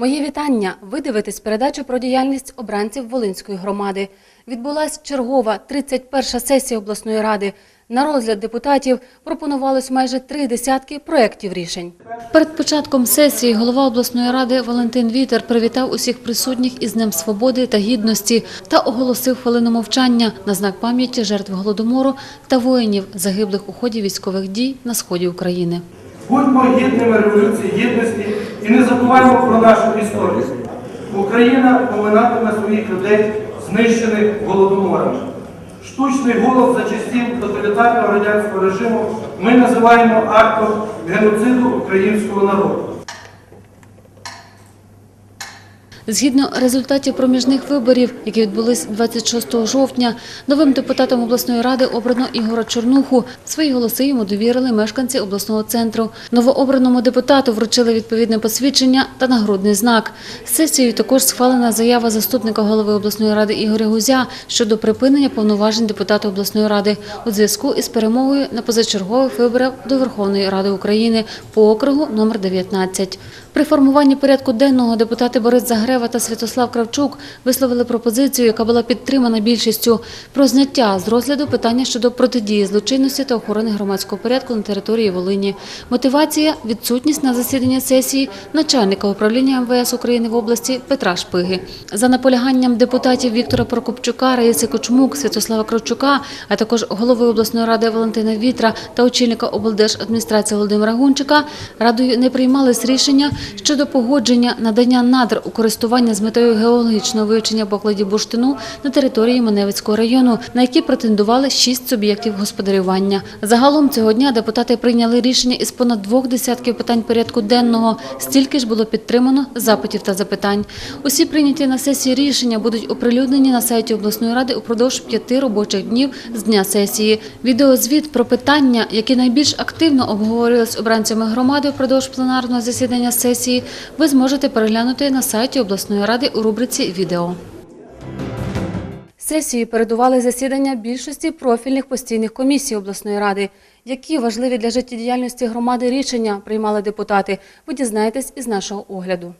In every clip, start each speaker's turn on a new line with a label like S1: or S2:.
S1: Мої вітання. Ви дивитесь передачу про діяльність обранців Волинської громади. Відбулась чергова 31-ша сесія обласної ради. На розгляд депутатів пропонувалось майже три десятки проєктів рішень. Перед початком сесії голова обласної ради Валентин Вітер привітав усіх присутніх із Днем Свободи та Гідності та оголосив хвилину мовчання на знак пам'яті жертв голодомору та воїнів, загиблих у ході військових дій на сході України.
S2: Будьмо гідними Революції Гідності і не забуваємо про нашу історію. Україна поминатиме своїх людей, знищених голодомором. Штучний голод за часів тоталітарного радянського режиму ми називаємо актом геноциду українського народу.
S1: Згідно результатів проміжних виборів, які відбулись 26 жовтня, новим депутатом обласної ради обрано Ігора Чорнуху. Свої голоси йому довірили мешканці обласного центру. Новообраному депутату вручили відповідне посвідчення та нагрудний знак. Сесією також схвалена заява заступника голови обласної ради Ігоря Гузя щодо припинення повноважень депутата обласної ради у зв'язку із перемогою на позачергових виборах до Верховної Ради України по округу номер 19. При формуванні порядку денного депутати Борис Загрева та Святослав Кравчук висловили пропозицію, яка була підтримана більшістю, про зняття з розгляду питання щодо протидії злочинності та охорони громадського порядку на території Волині. Мотивація – відсутність на засідання сесії начальника управління МВС України в області Петра Шпиги. За наполяганням депутатів Віктора Прокопчука, Раїси Кочмук, Святослава Кравчука, а також голови обласної ради Валентина Вітра та очільника облдержадміністрації Володимира Гунчика, радою не приймались рішення щодо погодження надання надр у користування з метою геологічного вивчення покладів бурштину на території Маневицького району, на які претендували шість суб'єктів господарювання. Загалом цього дня депутати прийняли рішення із понад двох десятків питань порядку денного. Стільки ж було підтримано запитів та запитань. Усі прийняті на сесії рішення будуть оприлюднені на сайті обласної ради упродовж п'яти робочих днів з дня сесії. Відеозвіт про питання, які найбільш активно обговорювалися обранцями громади впродовж пленарного засідання сесії, ви зможете переглянути на сайті обласної ради у рубриці Відео. Сесії передували засідання більшості профільних постійних комісій обласної ради. Які важливі для життєдіяльності громади рішення приймали депутати, ви дізнаєтесь із нашого огляду.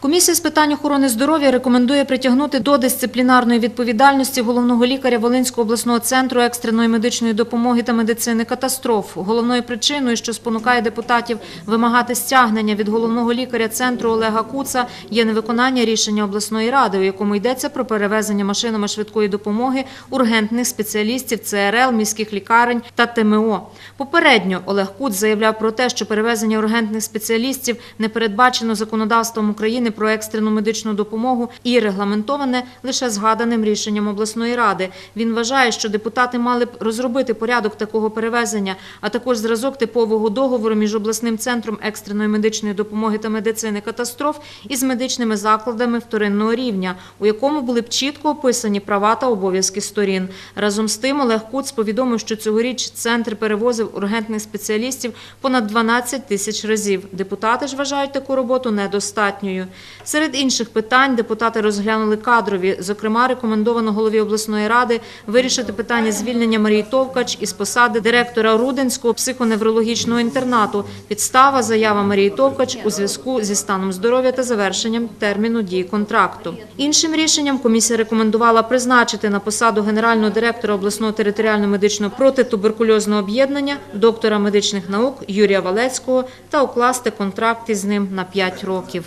S3: Комісія з питань охорони здоров'я рекомендує притягнути до дисциплінарної відповідальності головного лікаря Волинського обласного центру екстреної медичної допомоги та медицини катастроф. Головною причиною, що спонукає депутатів вимагати стягнення від головного лікаря центру Олега Куца, є невиконання рішення обласної ради, у якому йдеться про перевезення машинами швидкої допомоги ургентних спеціалістів ЦРЛ, міських лікарень та ТМО. Попередньо Олег Куц заявляв про те, що перевезення ургентних спеціалістів не передбачено законодавством України про екстрену медичну допомогу і регламентоване лише згаданим рішенням обласної ради. Він вважає, що депутати мали б розробити порядок такого перевезення, а також зразок типового договору між обласним центром екстреної медичної допомоги та медицини катастроф із медичними закладами вторинного рівня, у якому були б чітко описані права та обов'язки сторін. Разом з тим Олег Куц повідомив, що цьогоріч центр перевозив ургентних спеціалістів понад 12 тисяч разів. Депутати ж вважають таку роботу недостатньою. Серед інших питань депутати розглянули кадрові. Зокрема, рекомендовано голові обласної ради вирішити питання звільнення Марії Товкач із посади директора Рудинського психоневрологічного інтернату. Підстава заява Марії Товкач у зв'язку зі станом здоров'я та завершенням терміну дії контракту. Іншим рішенням комісія рекомендувала призначити на посаду генерального директора обласного територіального медичного протитуберкульозного об'єднання доктора медичних наук Юрія Валецького та укласти контракт із ним на 5 років.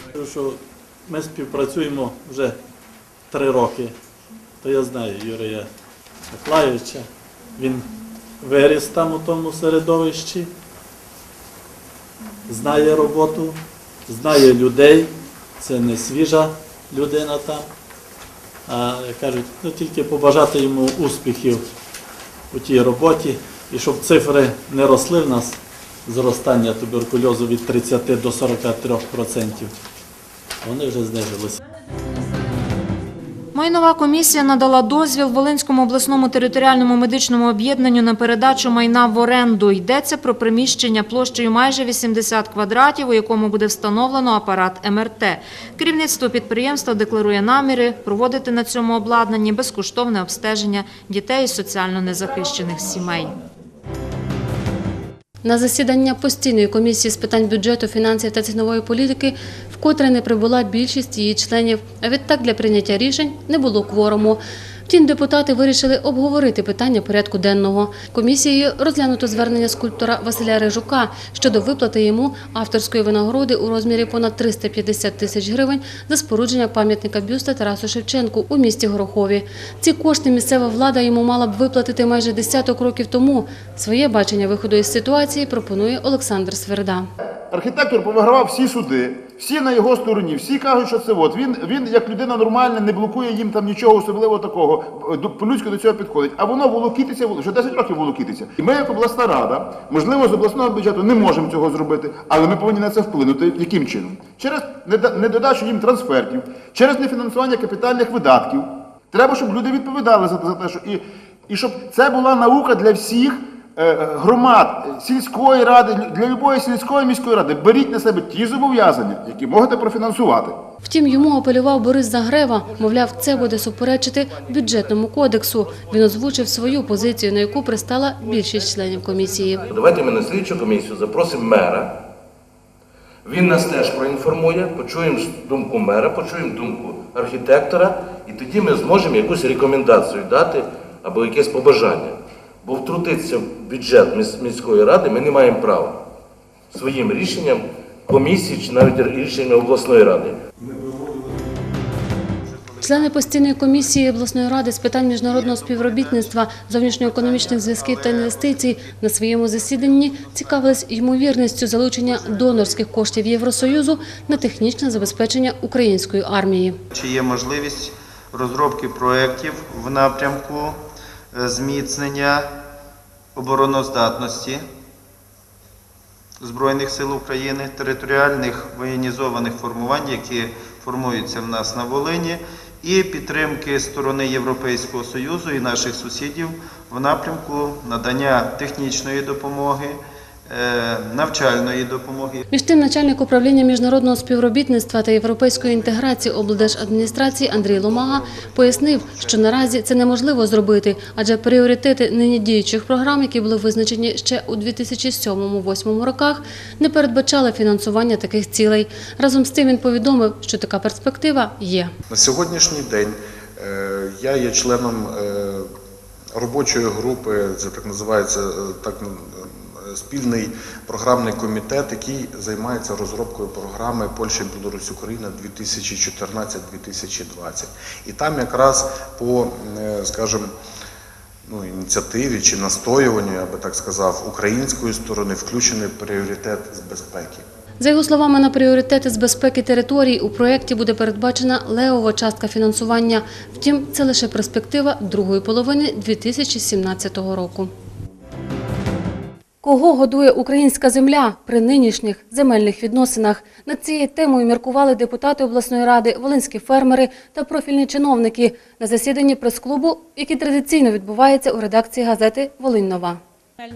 S4: Ми співпрацюємо вже три роки. То я знаю Юрія Миколайовича. Він виріс там у тому середовищі, знає роботу, знає людей. Це не свіжа людина там. А кажуть, ну тільки побажати йому успіхів у тій роботі і щоб цифри не росли в нас зростання туберкульозу від 30 до 43 процентів. Вони вже знижилися.
S3: Майнова комісія надала дозвіл Волинському обласному територіальному медичному об'єднанню на передачу майна в оренду. Йдеться про приміщення площею майже 80 квадратів, у якому буде встановлено апарат МРТ. Керівництво підприємства декларує наміри проводити на цьому обладнанні безкоштовне обстеження дітей із соціально незахищених сімей.
S1: На засідання постійної комісії з питань бюджету, фінансів та цінової політики вкотре не прибула більшість її членів. А відтак для прийняття рішень не було кворуму. Втім, депутати вирішили обговорити питання порядку денного. Комісією розглянуто звернення скульптора Василя Рижука щодо виплати йому авторської винагороди у розмірі понад 350 тисяч гривень за спорудження пам'ятника бюста Тарасу Шевченку у місті Горохові. Ці кошти місцева влада йому мала б виплатити майже десяток років тому. Своє бачення виходу із ситуації пропонує Олександр Сверда.
S5: Архітектор повигравав всі суди, всі на його стороні, всі кажуть, що це от. Він, він як людина нормальна, не блокує їм там нічого особливого такого. До- По-людськи до цього підходить. А воно волокітиться, вже 10 років волокітиться. І ми, як обласна рада, можливо, з обласного бюджету не можемо цього зробити, але ми повинні на це вплинути. Яким чином? Через недодачу їм трансфертів, через нефінансування капітальних видатків. Треба, щоб люди відповідали за, те, що і, і щоб це була наука для всіх е, е, громад, е, сільської ради, для любої сільської міської ради. Беріть на себе ті зобов'язання, які можете профінансувати.
S1: Втім, йому апелював Борис Загрева. Мовляв, це буде суперечити бюджетному кодексу. Він озвучив свою позицію, на яку пристала більшість членів комісії.
S6: Давайте ми на слідчу комісію запросимо мера. Він нас теж проінформує, почуємо думку мера, почуємо думку архітектора, і тоді ми зможемо якусь рекомендацію дати або якесь побажання. Бо втрутитися в бюджет міської ради ми не маємо права своїм рішенням комісії чи навіть рішенням обласної ради.
S1: Члени постійної комісії обласної ради з питань міжнародного співробітництва, зовнішньоекономічних зв'язків та інвестицій на своєму засіданні цікавились ймовірністю залучення донорських коштів Євросоюзу на технічне забезпечення української армії.
S7: Чи є можливість розробки проєктів в напрямку зміцнення обороноздатності Збройних сил України, територіальних воєнізованих формувань, які формуються в нас на Волині, і підтримки сторони Європейського Союзу і наших сусідів в напрямку надання технічної допомоги, навчальної допомоги.
S1: Між тим, начальник управління міжнародного співробітництва та європейської інтеграції облдержадміністрації Андрій Ломага пояснив, що наразі це неможливо зробити, адже пріоритети нині діючих програм, які були визначені ще у 2007-2008 роках, не передбачали фінансування таких цілей. Разом з тим він повідомив, що така перспектива є.
S8: На сьогоднішній день е, я є членом е, робочої групи, це так називається е, так е, спільний програмний комітет, який займається розробкою програми Польща, Білорусь, Україна 2014-2020. І там якраз по, е, скажімо, ну, ініціативі чи настоюванню, я би так сказав, української сторони включений пріоритет з безпеки.
S1: За його словами, на пріоритети з безпеки територій у проєкті буде передбачена левова частка фінансування. Втім, це лише перспектива другої половини 2017 року. Кого годує українська земля при нинішніх земельних відносинах? Над цією темою міркували депутати обласної ради, волинські фермери та профільні чиновники на засіданні прес-клубу, який традиційно відбувається у редакції газети Волинь Нова.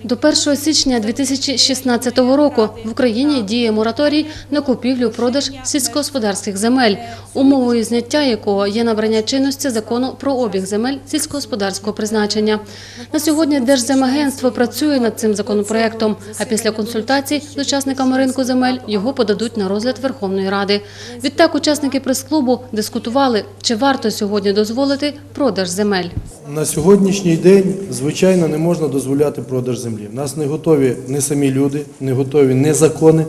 S1: До 1 січня 2016 року в Україні діє мораторій на купівлю-продаж сільськогосподарських земель, умовою зняття якого є набрання чинності закону про обіг земель сільськогосподарського призначення. На сьогодні Держземагентство працює над цим законопроектом, а після консультацій з учасниками ринку земель його подадуть на розгляд Верховної Ради. Відтак учасники прес-клубу дискутували, чи варто сьогодні дозволити продаж земель.
S9: На сьогоднішній день, звичайно, не можна дозволяти продаж землі. У нас не готові не самі люди, не готові не закони,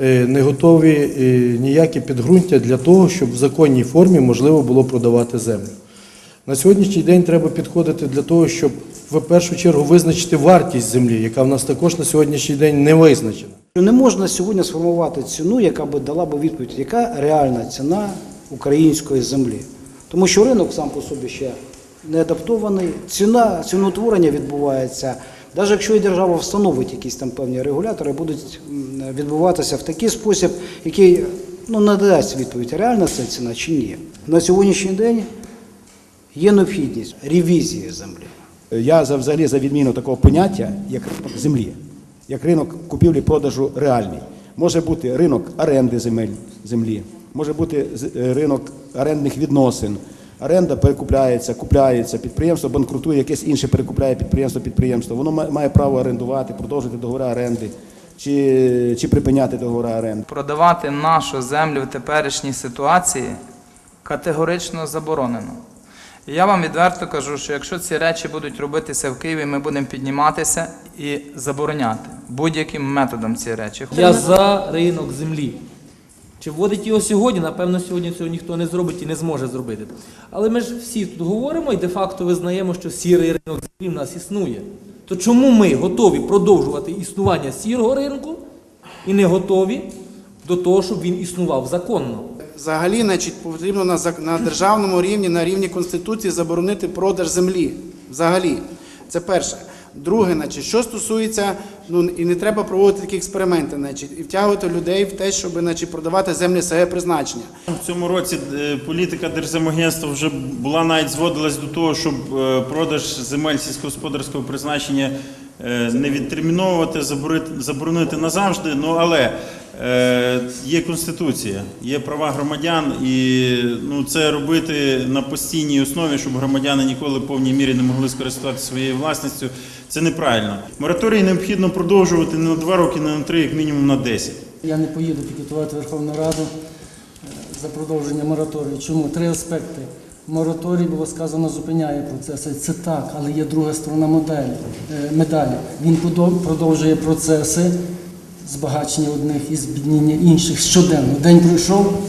S9: е, не готові е, ніякі підґрунтя для того, щоб в законній формі можливо було продавати землю. На сьогоднішній день треба підходити для того, щоб в першу чергу визначити вартість землі, яка в нас також на сьогоднішній день не визначена.
S10: Не можна сьогодні сформувати ціну, яка би дала би відповідь, яка реальна ціна української землі. Тому що ринок сам по собі ще не адаптований, ціна, ціноутворення відбувається. Навіть якщо і держава встановить якісь там певні регулятори, будуть відбуватися в такий спосіб, який ну, дасть відповідь, реальна це ціна чи ні. На сьогоднішній день є необхідність ревізії землі.
S11: Я за взагалі за відміну такого поняття, як ринок землі, як ринок купівлі-продажу реальний. Може бути ринок оренди земель землі, може бути е, ринок орендних відносин, оренда перекупляється, купляється, підприємство банкрутує, якесь інше перекупляє підприємство, підприємство. Воно має право орендувати, продовжити договори оренди чи, чи припиняти договори оренди.
S12: Продавати нашу землю в теперішній ситуації категорично заборонено. І я вам відверто кажу, що якщо ці речі будуть робитися в Києві, ми будемо підніматися і забороняти будь-яким методом ці речі.
S13: Я за ринок землі. Чи вводить його сьогодні? Напевно, сьогодні цього ніхто не зробить і не зможе зробити. Але ми ж всі тут говоримо і де-факто визнаємо, що сірий ринок землі в нас існує. То чому ми готові продовжувати існування сірого ринку і не готові до того, щоб він існував законно?
S14: Взагалі, значить, потрібно на, на державному рівні, на рівні Конституції заборонити продаж землі. Взагалі. Це перше. Друге, значить, що стосується, ну і не треба проводити такі експерименти, значить, і втягувати людей в те, щоб значить, продавати землі своє призначення.
S15: В цьому році е, політика Держземагентства вже була навіть зводилась до того, щоб е, продаж земель сільськогосподарського призначення е, не відтерміновувати, заборонити, назавжди. Ну але є конституція, є права громадян, і ну це робити на постійній основі, щоб громадяни ніколи в повній мірі не могли скористуватися своєю власністю. Це неправильно. Мораторій необхідно продовжувати не на два роки, не на три, як мінімум на десять.
S16: Я не поїду пікетувати Верховну Раду е, за продовження мораторію. Чому? Три аспекти. Мораторій, було сказано, зупиняє процеси. Це так, але є друга сторона моделі, е, медалі. Він продовжує процеси збагачення одних і збідніння інших щоденно. День пройшов,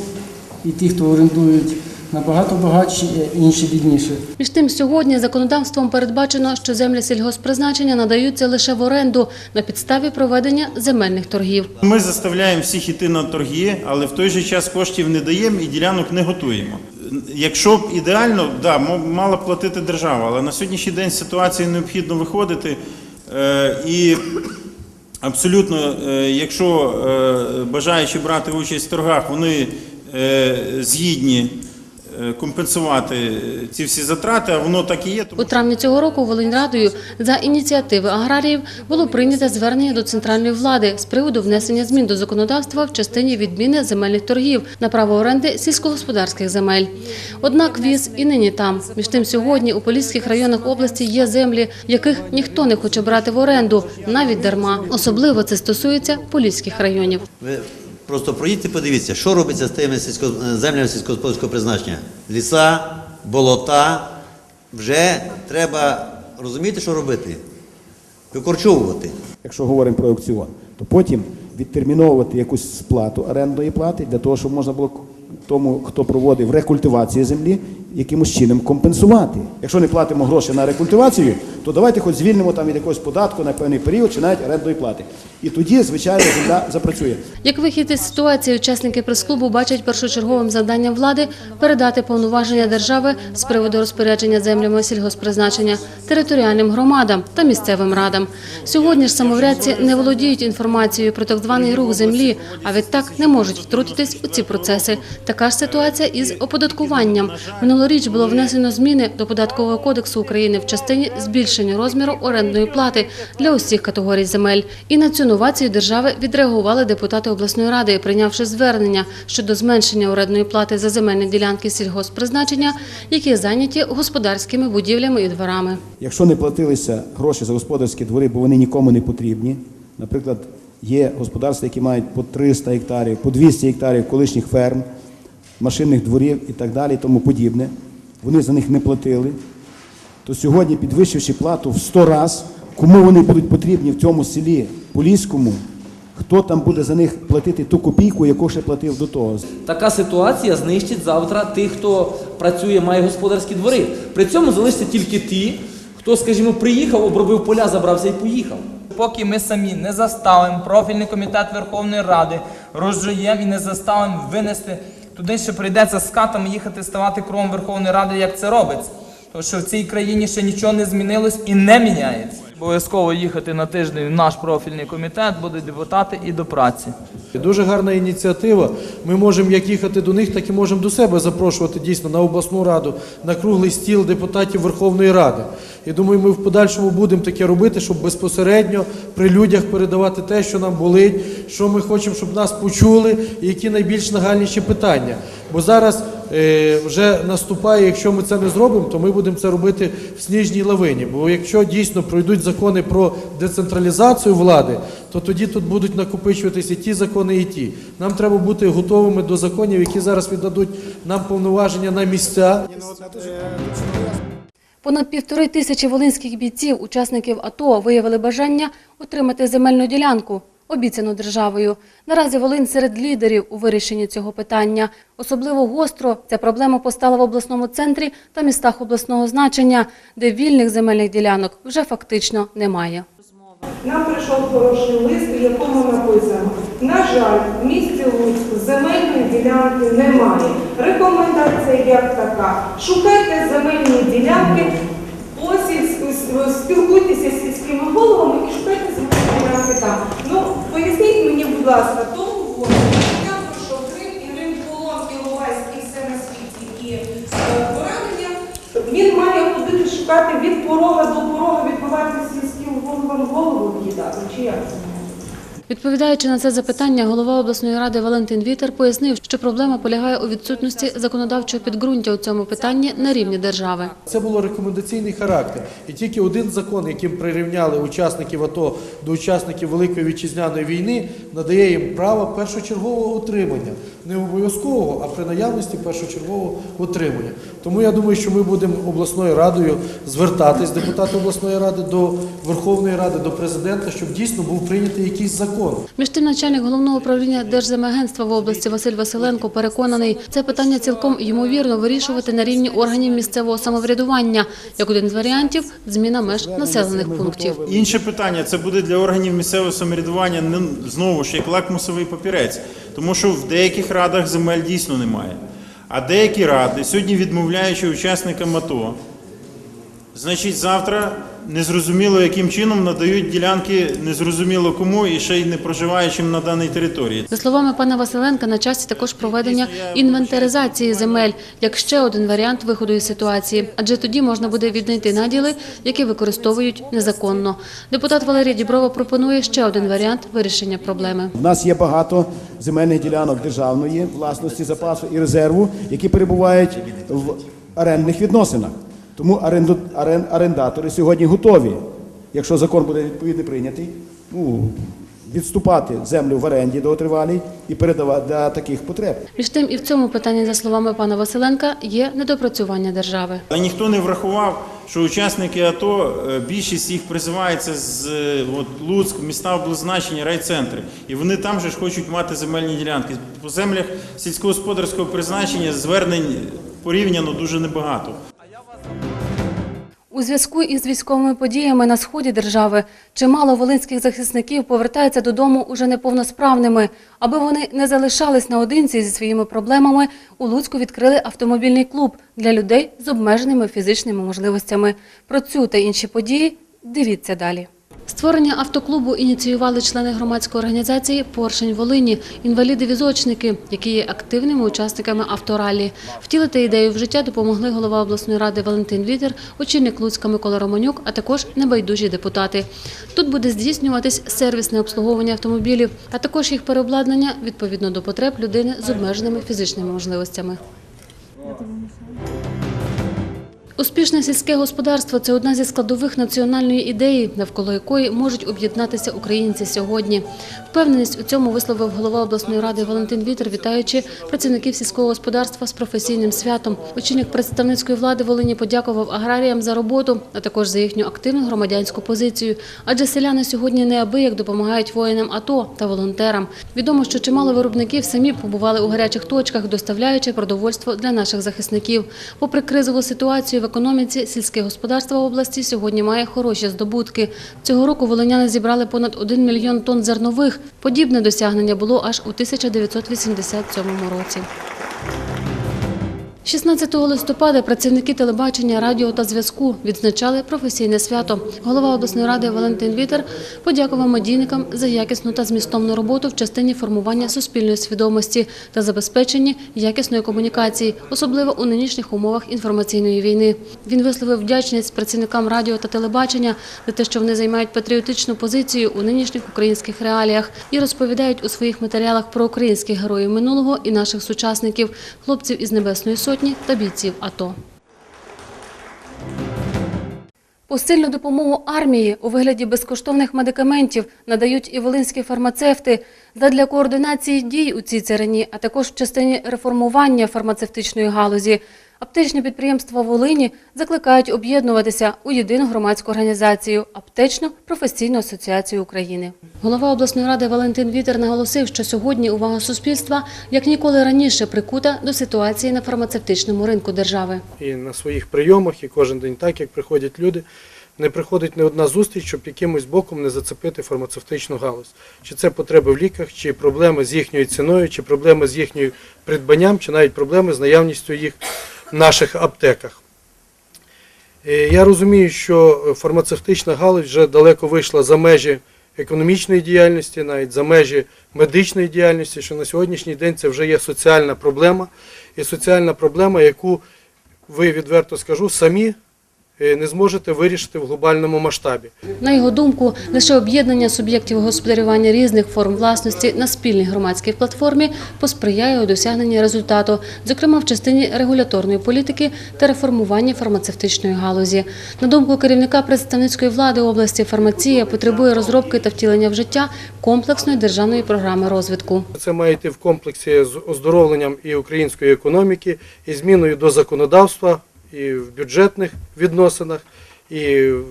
S16: і ті, хто орендують набагато багатші, е, інші бідніші.
S1: Між тим, сьогодні законодавством передбачено, що землі сільгоспризначення надаються лише в оренду на підставі проведення земельних торгів.
S15: Ми заставляємо всіх іти на торги, але в той же час коштів не даємо і ділянок не готуємо. Якщо б ідеально, да, мала платити держава, але на сьогоднішній день з ситуації необхідно виходити. Е, і абсолютно, е, якщо е, бажаючи брати участь в торгах, вони е, згідні компенсувати ці всі затрати, а воно так і є.
S1: У травні цього року Волиньрадою за ініціативи аграріїв було прийнято звернення до центральної влади з приводу внесення змін до законодавства в частині відміни земельних торгів на право оренди сільськогосподарських земель. Однак віз і нині там. Між тим, сьогодні у поліських районах області є землі, яких ніхто не хоче брати в оренду, навіть дарма. Особливо це стосується поліських районів.
S17: Просто проїдьте, подивіться, що робиться з тими сільсько... землями сільськогосподарського призначення. Ліса, болота. Вже треба розуміти, що робити. Викорчовувати.
S11: Якщо говоримо про аукціон, то потім відтерміновувати якусь сплату орендної плати для того, щоб можна було тому, хто проводив рекультивацію землі, якимось чином компенсувати. Якщо не платимо гроші на рекультивацію, то давайте хоч звільнимо там від якогось податку на певний період чи навіть орендної плати. І тоді, звичайно, земля запрацює.
S1: Як вихід із ситуації, учасники прес-клубу бачать першочерговим завданням влади передати повноваження держави з приводу розпорядження землями сільгоспризначення територіальним громадам та місцевим радам. Сьогодні ж самоврядці не володіють інформацією про так званий рух землі, а відтак не можуть втрутитись у ці процеси. Така ж ситуація із оподаткуванням. Минулоріч було внесено зміни до податкового кодексу України в частині збільшення розміру орендної плати для усіх категорій земель. І на цю новацію держави відреагували депутати обласної ради, прийнявши звернення щодо зменшення орендної плати за земельні ділянки сільгоспризначення, які зайняті господарськими будівлями і дворами.
S11: Якщо не платилися гроші за господарські двори, бо вони нікому не потрібні, наприклад, є господарства, які мають по 300 гектарів, по 200 гектарів колишніх ферм, машинних дворів і так далі, і тому подібне, вони за них не платили, то сьогодні, підвищивши плату в 100 раз, кому вони будуть потрібні в цьому селі Поліському, хто там буде за них платити ту копійку, яку ще платив до того.
S13: Така ситуація знищить завтра тих, хто працює, має господарські двори. При цьому залишаться тільки ті, хто, скажімо, приїхав, обробив поля, забрався і поїхав.
S12: Поки ми самі не заставимо профільний комітет Верховної Ради, розжуємо і не заставимо винести туди, ще прийдеться з катами їхати ставати кровом Верховної Ради, як це робиться. Тому що в цій країні ще нічого не змінилось і не міняється. Обов'язково їхати на тиждень в наш профільний комітет, будуть депутати і до праці.
S9: Дуже гарна ініціатива. Ми можемо як їхати до них, так і можемо до себе запрошувати дійсно на обласну раду, на круглий стіл депутатів Верховної Ради. І думаю, ми в подальшому будемо таке робити, щоб безпосередньо при людях передавати те, що нам болить, що ми хочемо, щоб нас почули, і які найбільш нагальніші питання. Бо зараз вже наступає. Якщо ми це не зробимо, то ми будемо це робити в сніжній лавині. Бо якщо дійсно пройдуть закони про децентралізацію влади, то тоді тут будуть накопичуватися і ті закони, і ті. Нам треба бути готовими до законів, які зараз віддадуть нам повноваження на місця.
S1: Понад півтори тисячі волинських бійців, учасників АТО, виявили бажання отримати земельну ділянку, обіцяну державою. Наразі Волинь серед лідерів у вирішенні цього питання. Особливо гостро ця проблема постала в обласному центрі та містах обласного значення, де вільних земельних ділянок вже фактично немає.
S18: Нам прийшов хороший лист, в якому написано, на жаль, в місті Луцьку земельної ділянки немає. Рекомендація як така. Шукайте земельні ділянки, спілкуйтеся з сільськими головами і шукайте земельні там. Ну, поясніть мені, будь ласка, тому городу, що Крим і Рим Полон, Іловайськ і все на світі, і е, поранення, він має ходити шукати від порога до порога, відбувати сільським головам голову в'їдати. Чи як?
S1: Відповідаючи на це запитання, голова обласної ради Валентин Вітер пояснив, що проблема полягає у відсутності законодавчого підґрунтя у цьому питанні на рівні держави.
S9: Це було рекомендаційний характер. І тільки один закон, яким прирівняли учасників АТО до учасників Великої вітчизняної війни, надає їм право першочергового утримання. Не обов'язкового, а при наявності першочергового утримання. Тому я думаю, що ми будемо обласною радою звертатись, депутати обласної ради до Верховної Ради, до президента, щоб дійсно був прийнятий якийсь закон.
S1: Між тим, начальник головного управління Держземагентства в області Василь Василенко переконаний, це питання цілком ймовірно вирішувати на рівні органів місцевого самоврядування, як один з варіантів зміна меж населених пунктів.
S15: Інше питання це буде для органів місцевого самоврядування знову ж як лакмусовий папірець, тому що в деяких радах земель дійсно немає. А деякі ради, сьогодні відмовляючи учасникам АТО, значить завтра незрозуміло яким чином надають ділянки незрозуміло кому і ще й не проживаючим на даній території.
S1: За словами пана Василенка, на часі також проведення інвентаризації земель як ще один варіант виходу із ситуації, адже тоді можна буде віднайти наділи, які використовують незаконно. Депутат Валерій Діброва пропонує ще один варіант вирішення проблеми.
S11: У нас є багато земельних ділянок державної власності, запасу і резерву, які перебувають в орендних відносинах. Тому оренду, орен, орендатори сьогодні готові, якщо закон буде відповідно прийнятий, ну, відступати землю в оренді довготривалій і передавати для таких потреб.
S1: Між тим, і в цьому питанні, за словами пана Василенка, є недопрацювання держави.
S15: Але ніхто не врахував, що учасники АТО, е, більшість їх призивається з е, от, Луцьк, міста облзначення, райцентри. І вони там же ж хочуть мати земельні ділянки. По землях сільськогосподарського призначення звернень порівняно дуже небагато.
S1: У зв'язку із військовими подіями на сході держави чимало волинських захисників повертається додому уже неповносправними. Аби вони не залишались наодинці зі своїми проблемами, у Луцьку відкрили автомобільний клуб для людей з обмеженими фізичними можливостями. Про цю та інші події дивіться далі. Створення автоклубу ініціювали члени громадської організації Поршень Волині, інваліди-візочники, які є активними учасниками авторалі. Втілити ідею в життя допомогли голова обласної ради Валентин Вітер, очільник Луцька Микола Романюк, а також небайдужі депутати. Тут буде здійснюватись сервісне обслуговування автомобілів, а також їх переобладнання відповідно до потреб людини з обмеженими фізичними можливостями. Успішне сільське господарство це одна зі складових національної ідеї, навколо якої можуть об'єднатися українці сьогодні. Впевненість у цьому висловив голова обласної ради Валентин Вітер, вітаючи працівників сільського господарства з професійним святом. Очільник представницької влади Волині подякував аграріям за роботу, а також за їхню активну громадянську позицію. Адже селяни сьогодні неабияк допомагають воїнам АТО та волонтерам. Відомо, що чимало виробників самі побували у гарячих точках, доставляючи продовольство для наших захисників. Попри кризову ситуацію економіці, сільське господарство області сьогодні має хороші здобутки. Цього року волиняни зібрали понад 1 мільйон тонн зернових. Подібне досягнення було аж у 1987 році. 16 листопада працівники телебачення, радіо та зв'язку відзначали професійне свято. Голова обласної ради Валентин Вітер подякував медійникам за якісну та змістовну роботу в частині формування суспільної свідомості та забезпечення якісної комунікації, особливо у нинішніх умовах інформаційної війни. Він висловив вдячність працівникам радіо та телебачення за те, що вони займають патріотичну позицію у нинішніх українських реаліях і розповідають у своїх матеріалах про українських героїв минулого і наших сучасників, хлопців із Небесної Сотні, Сотні та бійців АТО. Посильну допомогу армії у вигляді безкоштовних медикаментів надають і волинські фармацевти задля координації дій у цій царині, а також в частині реформування фармацевтичної галузі. Аптечні підприємства Волині закликають об'єднуватися у єдину громадську організацію Аптечну професійну асоціацію України. Голова обласної ради Валентин Вітер наголосив, що сьогодні увага суспільства як ніколи раніше прикута до ситуації на фармацевтичному ринку держави.
S9: І на своїх прийомах, і кожен день так, як приходять люди, не приходить не одна зустріч, щоб якимось боком не зацепити фармацевтичну галузь. Чи це потреби в ліках, чи проблеми з їхньою ціною, чи проблеми з їхньою придбанням, чи навіть проблеми з наявністю їх наших аптеках. Е, Я розумію, що фармацевтична галузь вже далеко вийшла за межі економічної діяльності, навіть за межі медичної діяльності, що на сьогоднішній день це вже є соціальна проблема, і соціальна проблема, яку ви відверто скажу, самі не зможете вирішити в глобальному масштабі.
S1: На його думку, лише об'єднання суб'єктів господарювання різних форм власності на спільній громадській платформі посприяє у досягненні результату, зокрема в частині регуляторної політики та реформування фармацевтичної галузі. На думку керівника представницької влади області, фармація потребує розробки та втілення в життя комплексної державної програми розвитку.
S9: Це має йти в комплексі з оздоровленням і української економіки, і зміною до законодавства, і в бюджетних відносинах, і в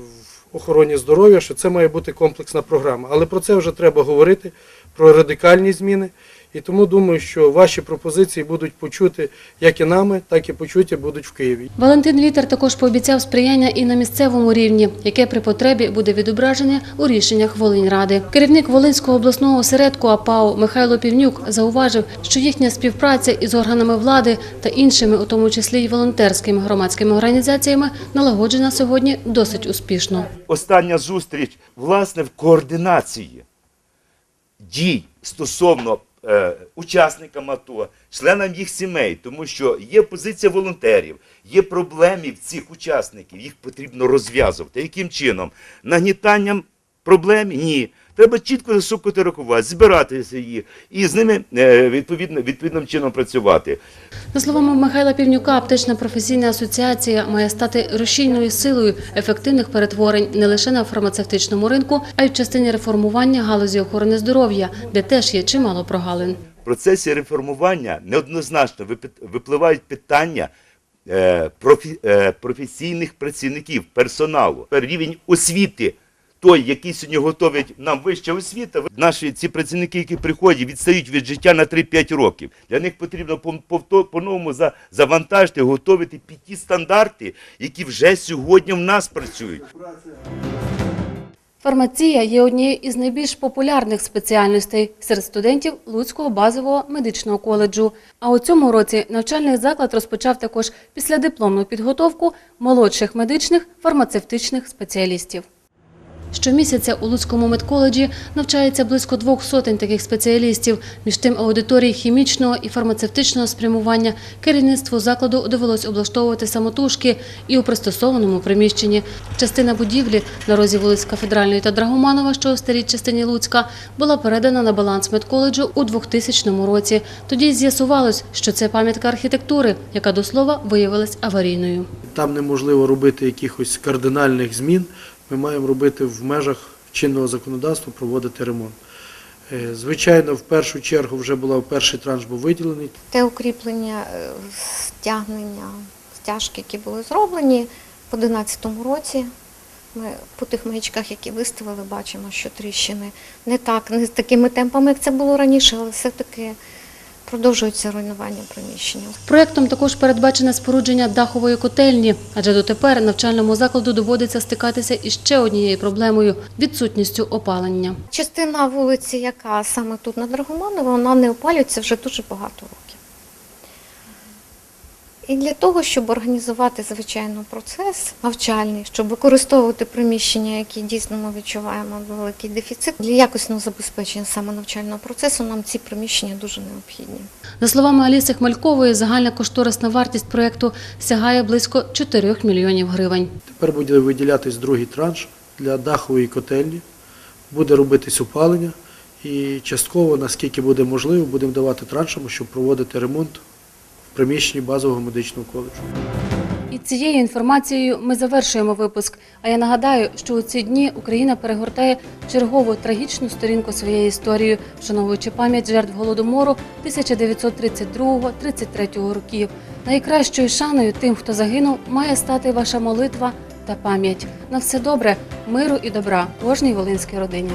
S9: охороні здоров'я, що це має бути комплексна програма. Але про це вже треба говорити, про радикальні зміни. І тому думаю, що ваші пропозиції будуть почути як і нами, так і почуті будуть в Києві.
S1: Валентин Вітер також пообіцяв сприяння і на місцевому рівні, яке при потребі буде відображене у рішеннях Волиньради. Керівник Волинського обласного осередку АПАО Михайло Півнюк зауважив, що їхня співпраця із органами влади та іншими, у тому числі й волонтерськими громадськими організаціями, налагоджена сьогодні досить успішно.
S19: остання зустріч власне в координації дій стосовно учасникам АТО, членам їх сімей, тому що є позиція волонтерів, є проблеми в цих учасників, їх потрібно розв'язувати. Яким чином? Нагнітанням проблем? Ні. Треба чітко засукати рахувати, збиратися їх і з ними е, відповідно, відповідним чином працювати.
S1: За словами Михайла Півнюка, аптечна професійна асоціація має стати рушійною силою ефективних перетворень не лише на фармацевтичному ринку, а й в частині реформування галузі охорони здоров'я, де теж є чимало прогалин.
S19: В процесі реформування неоднозначно випливають питання е, профі- е, професійних працівників, персоналу, рівень освіти. Той, який сьогодні готовить нам вища освіта, наші ці працівники, які приходять, відстають від життя на 3-5 років. Для них потрібно по-новому завантажити, готовити під ті стандарти, які вже сьогодні в нас працюють.
S1: Фармація є однією із найбільш популярних спеціальностей серед студентів Луцького базового медичного коледжу. А у цьому році навчальний заклад розпочав також післядипломну підготовку молодших медичних фармацевтичних спеціалістів. Щомісяця у Луцькому медколеджі навчається близько двох сотень таких спеціалістів. Між тим аудиторії хімічного і фармацевтичного спрямування керівництву закладу довелось облаштовувати самотужки і у пристосованому приміщенні. Частина будівлі на розі вулиць Кафедральної та Драгоманова, що у старій частині Луцька, була передана на баланс медколеджу у 2000 році. Тоді з'ясувалось, що це пам'ятка архітектури, яка до слова виявилась аварійною.
S9: Там неможливо робити якихось кардинальних змін. Ми маємо робити в межах чинного законодавства, проводити ремонт. Е, Звичайно, в першу чергу вже була перший транш був виділений.
S20: те укріплення, е, стягнення, стяжки, які були зроблені в 2011 році. Ми по тих маячках, які виставили, бачимо, що тріщини не так, не з такими темпами, як це було раніше, але все-таки продовжується руйнування приміщення.
S1: Проектом також передбачене спорудження дахової котельні, адже дотепер навчальному закладу доводиться стикатися із ще однією проблемою відсутністю опалення.
S20: Частина вулиці, яка саме тут на Драгоманова, вона не опалюється вже дуже багато років. І для того, щоб організувати звичайно процес навчальний, щоб використовувати приміщення, які дійсно ми відчуваємо великий дефіцит, для якісного забезпечення саме навчального процесу нам ці приміщення дуже необхідні.
S1: За словами Аліси Хмелькової, загальна кошторисна вартість проекту сягає близько 4 мільйонів гривень.
S9: Тепер буде виділятись другий транш для дахової котельні, буде робитись опалення і частково, наскільки буде можливо, будемо давати траншами, щоб проводити ремонт приміщенні базового медичного коледжу.
S1: І цією інформацією ми завершуємо випуск. А я нагадаю, що у ці дні Україна перегортає чергову трагічну сторінку своєї історії, вшановуючи пам'ять жертв голодомору 1932-33 років. Найкращою шаною тим, хто загинув, має стати ваша молитва та пам'ять. На все добре, миру і добра кожній волинській родині.